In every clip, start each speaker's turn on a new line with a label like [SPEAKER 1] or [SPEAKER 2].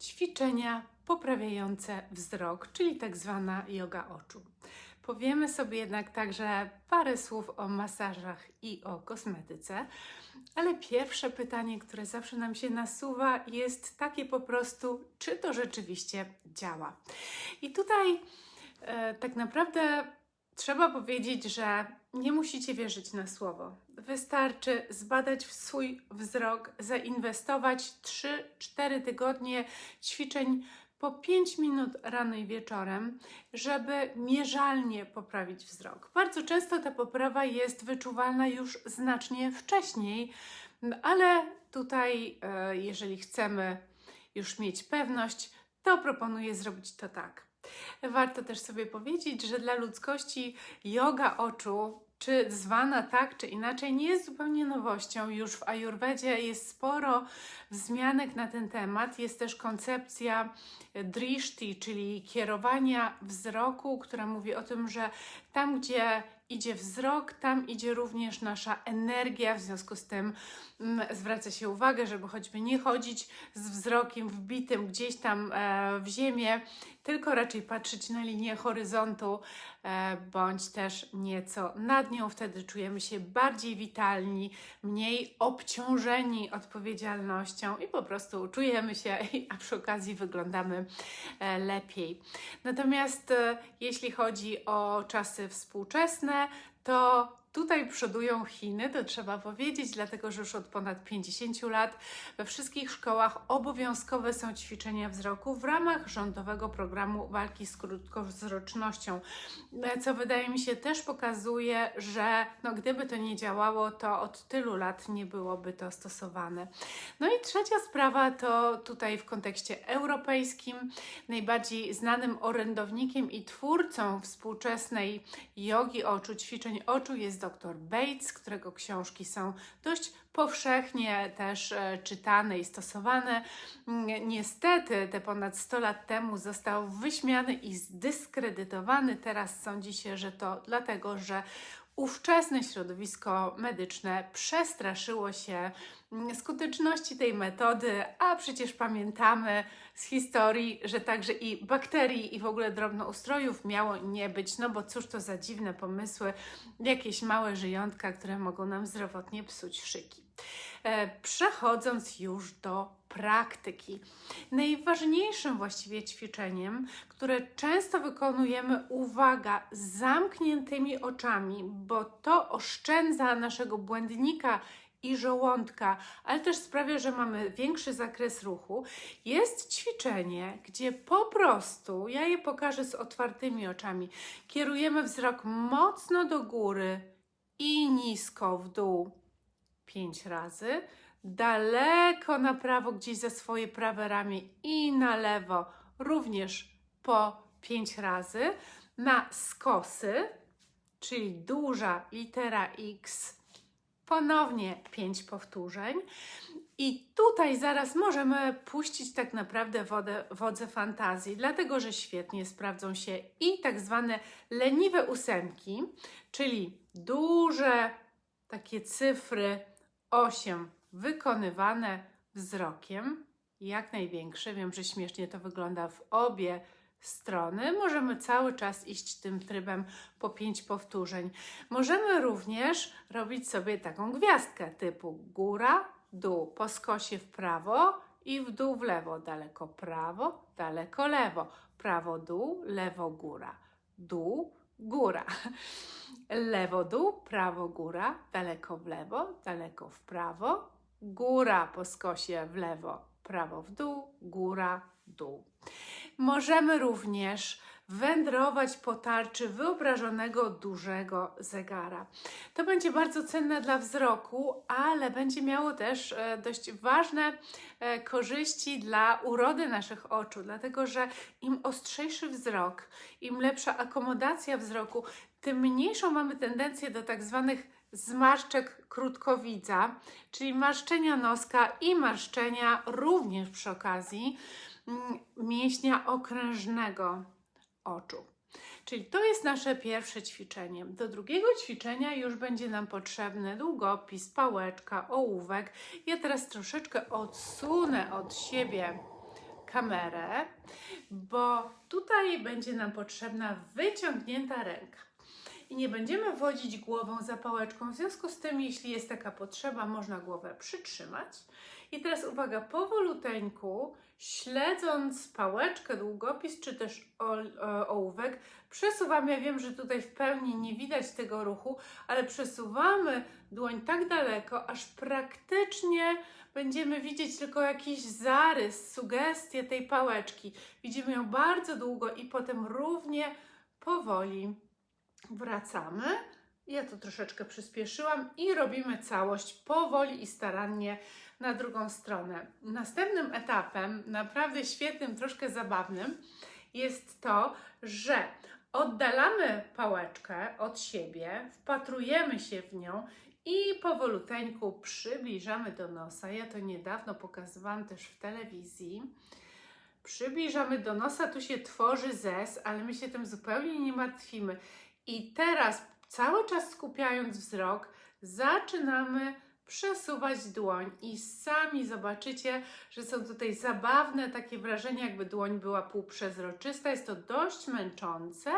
[SPEAKER 1] ćwiczenia poprawiające wzrok, czyli tak zwana yoga oczu. Powiemy sobie jednak także parę słów o masażach i o kosmetyce, ale pierwsze pytanie, które zawsze nam się nasuwa, jest takie po prostu, czy to rzeczywiście działa. I tutaj e, tak naprawdę trzeba powiedzieć, że nie musicie wierzyć na słowo. Wystarczy zbadać swój wzrok, zainwestować 3-4 tygodnie ćwiczeń po 5 minut rano i wieczorem, żeby mierzalnie poprawić wzrok. Bardzo często ta poprawa jest wyczuwalna już znacznie wcześniej, ale tutaj, e, jeżeli chcemy już mieć pewność, to proponuję zrobić to tak. Warto też sobie powiedzieć, że dla ludzkości yoga oczu, czy zwana tak czy inaczej, nie jest zupełnie nowością. Już w Ajurwedzie jest sporo wzmianek na ten temat. Jest też koncepcja drishti, czyli kierowania wzroku, która mówi o tym, że tam, gdzie idzie wzrok, tam idzie również nasza energia. W związku z tym mm, zwraca się uwagę, żeby choćby nie chodzić z wzrokiem wbitym gdzieś tam e, w ziemię, tylko raczej patrzeć na linię horyzontu, e, bądź też nieco nad nią. Wtedy czujemy się bardziej witalni, mniej obciążeni odpowiedzialnością i po prostu czujemy się, a przy okazji wyglądamy e, lepiej. Natomiast e, jeśli chodzi o czasy współczesne, to Tutaj przodują Chiny, to trzeba powiedzieć, dlatego że już od ponad 50 lat we wszystkich szkołach obowiązkowe są ćwiczenia wzroku w ramach rządowego programu walki z krótkowzrocznością, co wydaje mi się też pokazuje, że no, gdyby to nie działało, to od tylu lat nie byłoby to stosowane. No i trzecia sprawa to tutaj w kontekście europejskim najbardziej znanym orędownikiem i twórcą współczesnej jogi oczu, ćwiczeń oczu jest dr Bates, którego książki są dość powszechnie też e, czytane i stosowane. Mm, Niestety, te ponad 100 lat temu został wyśmiany i zdyskredytowany. Teraz sądzi się, że to dlatego, że ówczesne środowisko medyczne przestraszyło się mm, skuteczności tej metody, a przecież pamiętamy z historii, że także i bakterii i w ogóle drobnoustrojów miało nie być, no bo cóż to za dziwne pomysły, jakieś małe żyjątka, które mogą nam zdrowotnie psuć szyki. E, Przechodząc już do praktyki. Najważniejszym właściwie ćwiczeniem, które często wykonujemy, uwaga, z zamkniętymi oczami, bo to oszczędza naszego błędnika i żołądka, ale też sprawia, że mamy większy zakres ruchu, jest ćwiczenie, gdzie po prostu, ja je pokażę z otwartymi oczami, kierujemy wzrok mocno do góry i nisko w dół pięć razy, daleko na prawo, gdzieś za swoje prawe ramię i na lewo również po pięć razy, na skosy, czyli duża litera X, ponownie pięć powtórzeń. I tutaj zaraz możemy puścić tak naprawdę wodę, wodze fantazji, dlatego że świetnie sprawdzą się i tak zwane leniwe ósemki, czyli duże takie cyfry 8 wykonywane wzrokiem, jak największe. Wiem, że śmiesznie to wygląda w obie strony. Możemy cały czas iść tym trybem po 5 powtórzeń. Możemy również robić sobie taką gwiazdkę typu góra, dół, po skosie w prawo i w dół w lewo, daleko prawo, daleko lewo, prawo dół, lewo góra, dół, góra. Lewo dół, prawo góra, daleko w lewo, daleko w prawo, góra po skosie w lewo, prawo w dół, góra, dół. Możemy również wędrować po tarczy wyobrażonego dużego zegara. To będzie bardzo cenne dla wzroku, ale będzie miało też e, dość ważne e, korzyści dla urody naszych oczu, dlatego że im ostrzejszy wzrok, im lepsza akomodacja wzroku, tym mniejszą mamy tendencję do tak zwanych zmarszczek krótkowidza, czyli marszczenia noska i marszczenia również przy okazji mm, mięśnia okrężnego oczu. Czyli to jest nasze pierwsze ćwiczenie. Do drugiego ćwiczenia już będzie nam potrzebny długopis, pałeczka, ołówek. Ja teraz troszeczkę odsunę od siebie kamerę, bo tutaj będzie nam potrzebna wyciągnięta ręka. I nie będziemy wodzić głową za pałeczką, w związku z tym, jeśli jest taka potrzeba, można głowę przytrzymać. I teraz uwaga, powoluteńku, śledząc pałeczkę, długopis czy też e, ołówek, przesuwamy. Ja wiem, że tutaj w pełni nie widać tego ruchu, ale przesuwamy dłoń tak daleko, aż praktycznie będziemy widzieć tylko jakiś zarys, sugestię tej pałeczki. Widzimy ją bardzo długo i potem równie powoli wracamy. Ja to troszeczkę przyspieszyłam i robimy całość powoli i starannie na drugą stronę. Następnym etapem, naprawdę świetnym, troszkę zabawnym, jest to, że oddalamy pałeczkę od siebie, wpatrujemy się w nią i powoluteńku przybliżamy do nosa. Ja to niedawno pokazywałam też w telewizji. Przybliżamy do nosa, tu się tworzy zes, ale my się tym zupełnie nie martwimy. I teraz, cały czas skupiając wzrok, zaczynamy przesuwać dłoń i sami zobaczycie, że są tutaj zabawne takie wrażenia, jakby dłoń była półprzezroczysta. Jest to dość męczące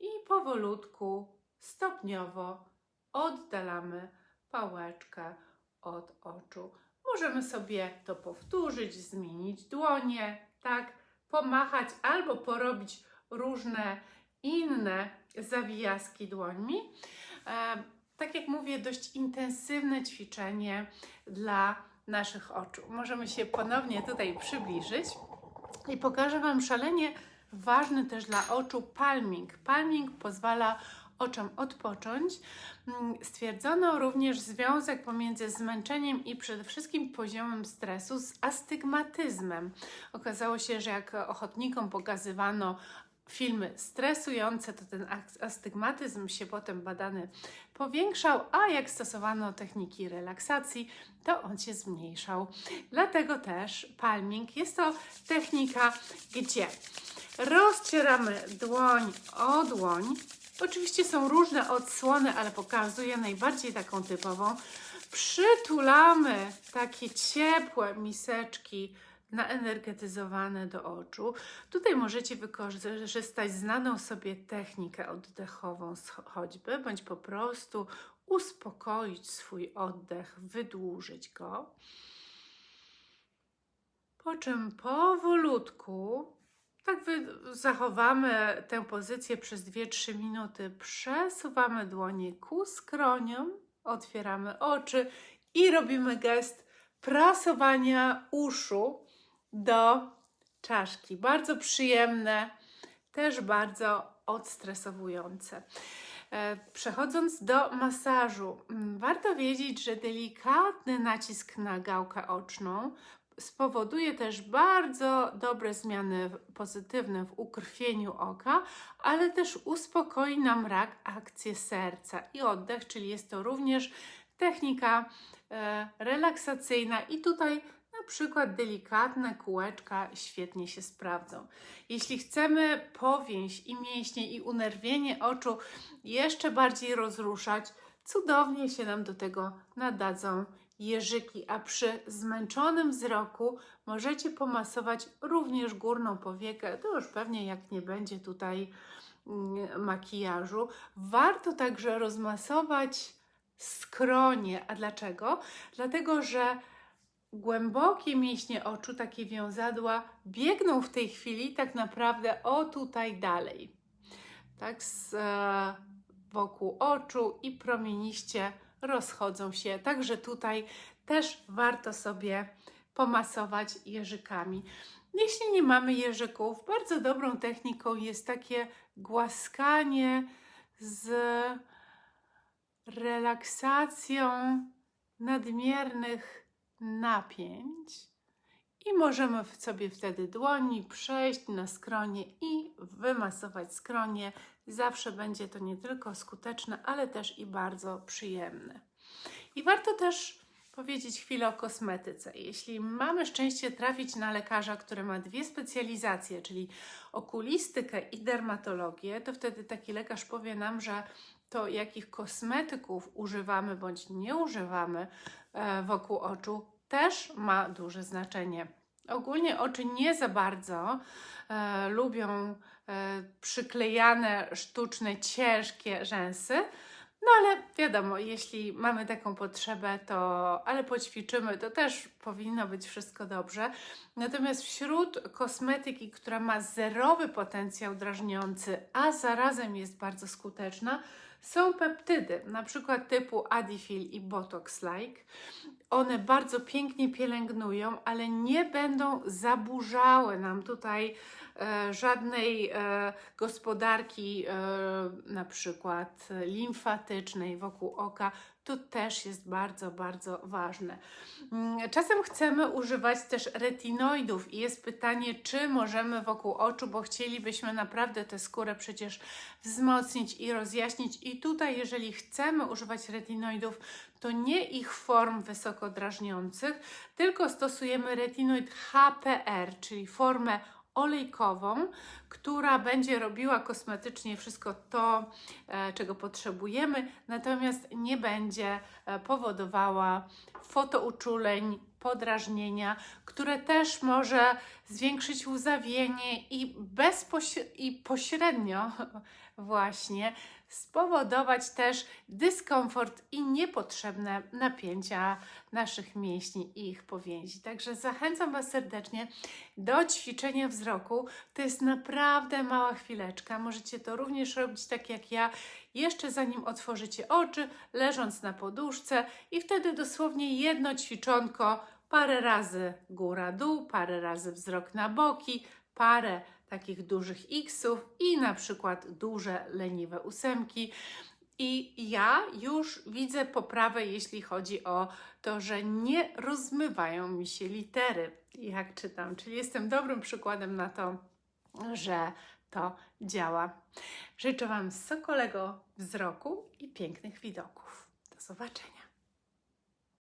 [SPEAKER 1] i powolutku, stopniowo oddalamy pałeczkę od oczu. Możemy sobie to powtórzyć, zmienić dłonie, tak, pomachać albo porobić różne inne zawijaski dłońmi. E, tak jak mówię, dość intensywne ćwiczenie dla naszych oczu. Możemy się ponownie tutaj przybliżyć i pokażę Wam szalenie ważny też dla oczu palming. Palming pozwala oczom odpocząć. Mm, Stwierdzono również związek pomiędzy zmęczeniem i przede wszystkim poziomem stresu z astygmatyzmem. Okazało się, że jak ochotnikom pokazywano filmy stresujące, to ten as- astygmatyzm się potem badany powiększał, a jak stosowano techniki relaksacji, to on się zmniejszał. Dlatego też palming jest to technika, gdzie rozcieramy dłoń o dłoń. Oczywiście są różne odsłony, ale pokazuję najbardziej taką typową. Przytulamy takie ciepłe miseczki naenergetyzowane do oczu. Tutaj możecie wykorzystać znaną sobie technikę oddechową choćby, bądź po prostu uspokoić swój oddech, wydłużyć go. Po czym powolutku, tak zachowamy tę pozycję przez 2-3 minuty, przesuwamy dłonie ku skroniom, otwieramy oczy i robimy gest prasowania uszu do czaszki. Bardzo przyjemne, też bardzo odstresowujące. E, Przechodząc do masażu, mm, warto wiedzieć, że delikatny nacisk na gałkę oczną spowoduje też bardzo dobre zmiany pozytywne w ukrwieniu oka, ale też uspokoi nam rak akcję serca i oddech, czyli jest to również technika e, relaksacyjna i tutaj przykład delikatne kółeczka świetnie się sprawdzą. Jeśli chcemy powięź i mięśnie i unerwienie oczu jeszcze bardziej rozruszać, cudownie się nam do tego nadadzą jeżyki, a przy zmęczonym wzroku możecie pomasować również górną powiekę. To już pewnie jak nie będzie tutaj mm, makijażu. Warto także rozmasować skronie. A dlaczego? Dlatego, że głębokie mięśnie oczu, takie wiązadła, biegną w tej chwili tak naprawdę o tutaj dalej. Tak, z, e, wokół oczu i promieniście rozchodzą się. Także tutaj też warto sobie pomasować jeżykami. Jeśli nie mamy jeżyków, bardzo dobrą techniką jest takie głaskanie z relaksacją nadmiernych napięć. I możemy sobie wtedy dłoni przejść na skronie i wymasować skronie. Zawsze będzie to nie tylko skuteczne, ale też i bardzo przyjemne. I warto też powiedzieć chwilę o kosmetyce. Jeśli mamy szczęście trafić na lekarza, który ma dwie specjalizacje, czyli okulistykę i dermatologię, to wtedy taki lekarz powie nam, że to jakich kosmetyków używamy bądź nie używamy e, wokół oczu też ma duże znaczenie. Ogólnie oczy nie za bardzo e, lubią e, przyklejane, sztuczne, ciężkie rzęsy. No ale wiadomo, jeśli mamy taką potrzebę, to ale poćwiczymy, to też powinno być wszystko dobrze. Natomiast wśród kosmetyki, która ma zerowy potencjał drażniący, a zarazem jest bardzo skuteczna, są peptydy, na przykład typu Adifil i Botox-like. One bardzo pięknie pielęgnują, ale nie będą zaburzały nam tutaj żadnej e, gospodarki, e, na przykład limfatycznej wokół oka. To też jest bardzo, bardzo ważne. Mm, Czasem chcemy używać też retinoidów i jest pytanie, czy możemy wokół oczu, bo chcielibyśmy naprawdę tę skórę przecież wzmocnić i rozjaśnić. I tutaj, jeżeli chcemy używać retinoidów, to nie ich form wysoko drażniących, tylko stosujemy retinoid HPR, czyli formę olejkową, która będzie robiła kosmetycznie wszystko to, e, czego potrzebujemy, natomiast nie będzie e, powodowała fotouczuleń, podrażnienia, które też może zwiększyć łzawienie i, i pośrednio właśnie spowodować też dyskomfort i niepotrzebne napięcia naszych mięśni i ich powięzi. Także zachęcam Was serdecznie do ćwiczenia wzroku. To jest naprawdę mała chwileczka. Możecie to również robić tak jak ja, jeszcze zanim otworzycie oczy, leżąc na poduszce i wtedy dosłownie jedno ćwiczonko, parę razy góra-dół, parę razy wzrok na boki, parę takich dużych Xów i na przykład duże leniwe ósemki. I ja już widzę poprawę, jeśli chodzi o to, że nie rozmywają mi się litery, jak czytam. Czyli jestem dobrym przykładem na to, że to działa. Życzę Wam sokolego wzroku i pięknych widoków. Do zobaczenia.